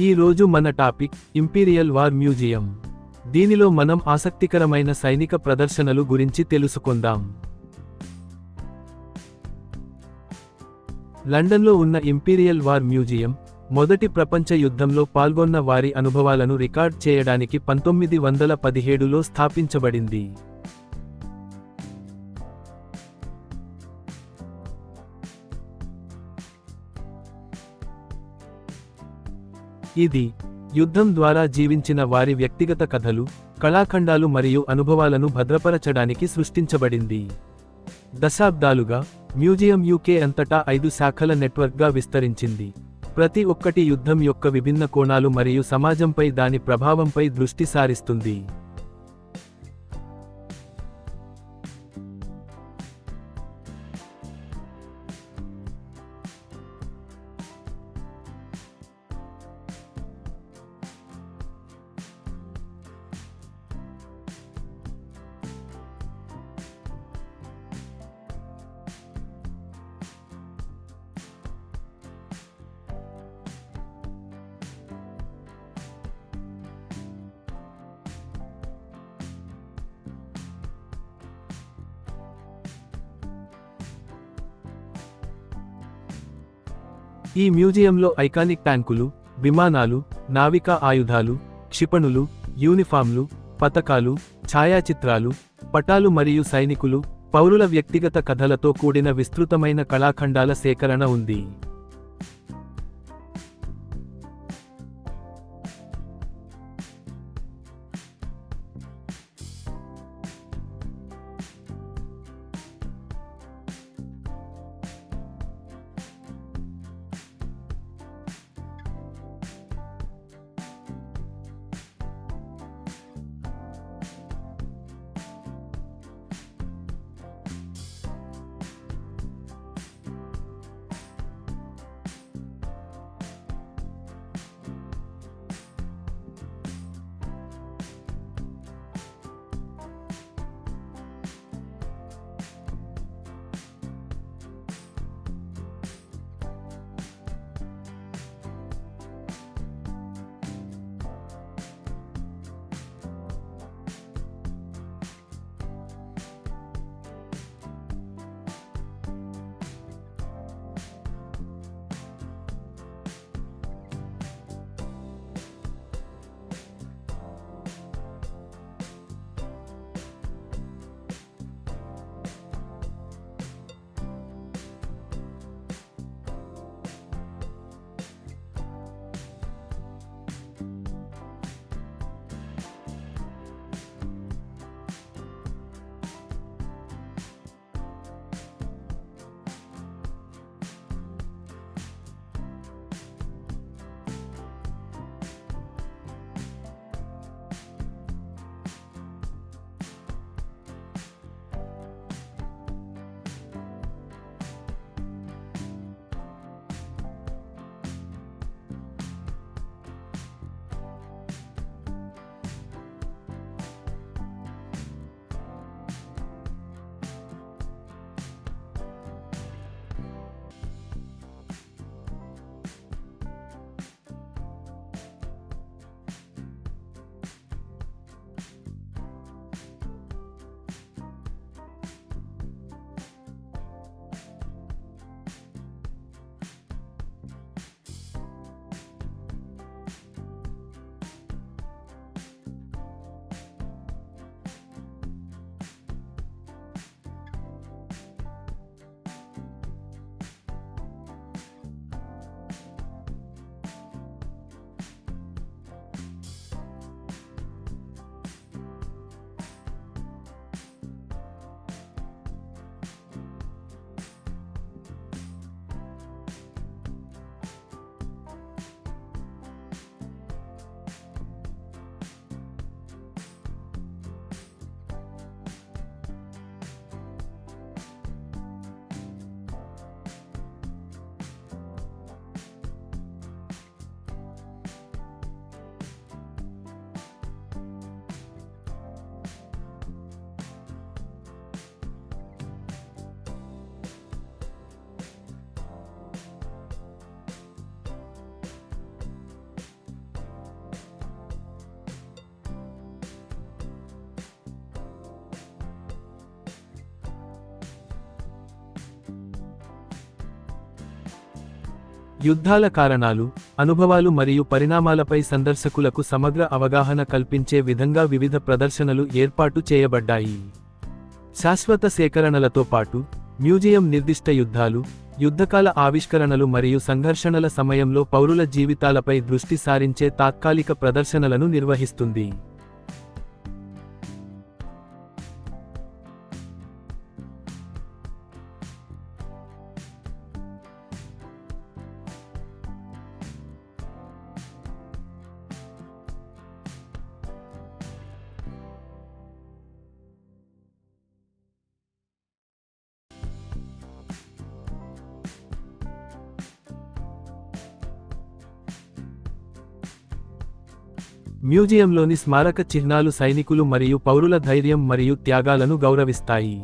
ఈ రోజు మన టాపిక్ ఇంపీరియల్ వార్ మ్యూజియం. దీనిలో మనం ఆసక్తికరమైన సైనిక ప్రదర్శనలు గురించి తెలుసుకుందాం. లండన్లో ఉన్న ఇంపీరియల్ వార్ మ్యూజియం మొదటి ప్రపంచ యుద్ధంలో పాల్గొన్న వారి అనుభవాలను రికార్డ్ చేయడానికి పంతొమ్మిది వందల పదిహేడులో స్థాపించబడింది. ఇది యుద్ధం ద్వారా జీవించిన వారి వ్యక్తిగత కథలు కళాఖండాలు మరియు అనుభవాలను భద్రపరచడానికి సృష్టించబడింది. దశాబ్దాలుగా మ్యూజియం యూకే అంతటా ఐదు శాఖల నెట్వర్క్గా విస్తరించింది. ప్రతి ఒక్కటి యుద్ధం యొక్క విభిన్న కోణాలు మరియు సమాజంపై దాని ప్రభావంపై దృష్టి సారిస్తుంది. ఈ మ్యూజియంలో ఐకానిక్ ట్యాంకులు విమానాలు నావికా ఆయుధాలు క్షిపణులు యూనిఫామ్లు పతకాలు ఛాయాచిత్రాలు పటాలు మరియు సైనికులు పౌరుల వ్యక్తిగత కథలతో కూడిన విస్తృతమైన కళాఖండాల సేకరణ ఉంది. యుద్ధాల కారణాలు అనుభవాలు మరియు పరిణామాలపై సందర్శకులకు సమగ్ర అవగాహన కల్పించే విధంగా వివిధ ప్రదర్శనలు ఏర్పాటు చేయబడ్డాయి. శాశ్వత సేకరణలతో పాటు మ్యూజియం నిర్దిష్ట యుద్ధాలు యుద్ధకాల ఆవిష్కరణలు మరియు సంఘర్షణల సమయంలో పౌరుల జీవితాలపై దృష్టి సారించే తాత్కాలిక ప్రదర్శనలను నిర్వహిస్తుంది. మ్యూజియంలోని స్మారక చిహ్నాలు సైనికులు మరియు పౌరుల ధైర్యం మరియు త్యాగాలను గౌరవిస్తాయి.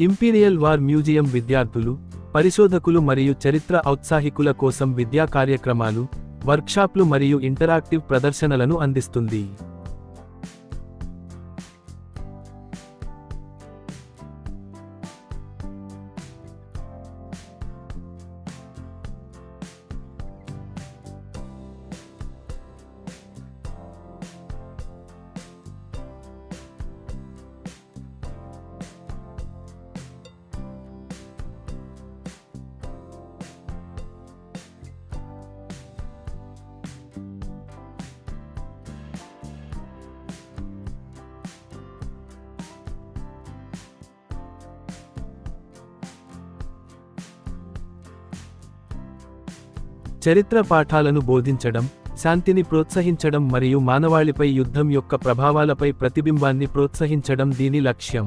ఇంపీరియల్ వార్ మ్యూజియం విద్యార్థులు పరిశోధకులు మరియు చరిత్ర ఔత్సాహికుల కోసం విద్యా కార్యక్రమాలు వర్క్షాప్లు మరియు ఇంటరాక్టివ్ ప్రదర్శనలను అందిస్తుంది. చరిత్ర పాఠాలను బోధించడం శాంతిని ప్రోత్సహించడం మరియు మానవాళిపై యుద్ధం యొక్క ప్రభావాలపై ప్రతిబింబాన్ని ప్రోత్సహించడం దీని లక్ష్యం.